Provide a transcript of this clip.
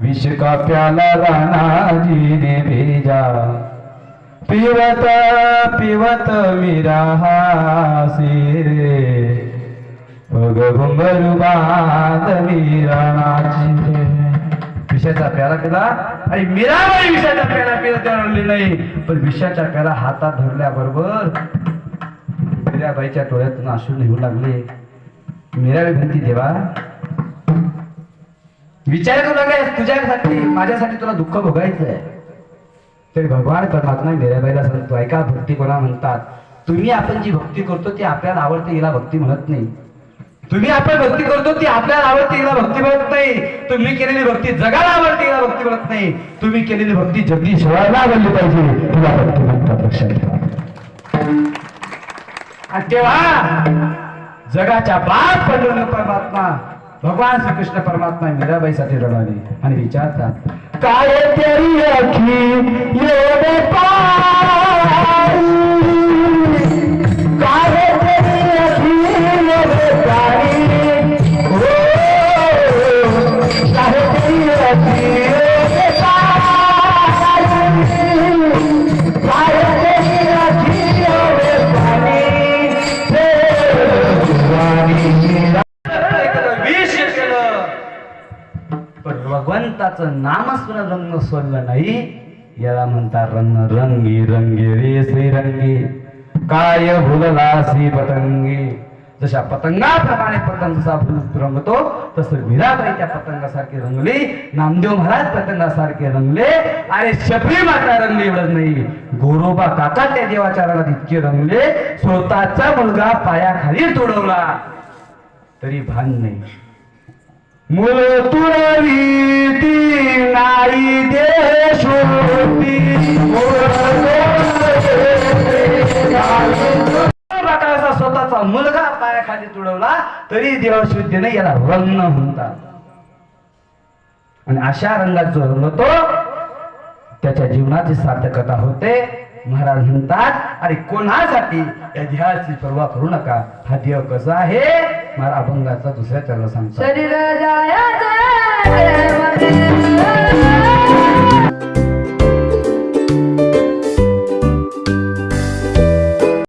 विष का प्याला राणाजी ने भेजा. पिवत पिवत मीरा हासी रे पग घुंगरू बांध राणाची. विषाचा प्याला पिला आणि मीराबाई विषाचा प्याला पिला तेव्हा नाही. पण विषाचा प्याला हातात धरल्याबरोबर मीराबाईच्या डोळ्यातून अश्रू येऊ लागले. मीराबाई म्हणती देवा विचार करू लागले तुझ्यासाठी माझ्यासाठी तुला दुःख भोगायचं आहे तरी भगवान परमात्मा मीराबाईला सांगतो ऐका भक्ती कोणा म्हणतात? तुम्ही आपण जी भक्ती करतो ती आपल्याला आवडते हिला भक्ती म्हणत नाही. तुम्ही आपण भक्ती करतो ती आपल्याला आवडते हिला भक्ती म्हणत नाही. तुम्ही केलेली भक्ती जगाला आवडते हिला भक्ती म्हणत नाही. तुम्ही केलेली भक्ती जगदी शिवायला आवडली पाहिजे तुला भक्ती म्हणतात लक्षात ठेवा. तेव्हा जगाच्या बाप पंढरपूर परमात्मा भगवान श्रीकृष्ण परमात्मा मीराबाईसाठी रडवले आणि विचारतात काय तरी अखी एवढे काय अखी हो काय अखी भगवंताचं नामस्मरण रंग सोडलं नाही. याला म्हणतात रंग रंगी रंगी रे श्रीरंगी काय भुलला श्री पतंगी? जशा पतंगाप्रमाणे पतंग जसा रंगतो तसं मीराबाई त्या पतंगासारखी रंगली नामदेव महाराज पतंगासारखे रंगले आणि शबरी माता रंगली एवढं नाही. गोरोबा काका त्या देवाच्या रंगात इतके रंगले स्वतःचा मुलगा पायाखाली तोडवला. तरी भान नाही. मुल तुळवी नाई प्रकारचा स्वतःचा मुलगा पायाखाली तुडवला तरी देवशुद्धीने याला रंग म्हणतात. आणि अशा रंगात जो रंगतो त्याच्या जीवनाची सार्थकता होते. महाराज म्हणतात अरे कोणासाठी या देहाची पर्वा करू नका? हा देव कसा आहे? मला अभंगाचा दुसऱ्या चरण सांगतात. शरीर जाया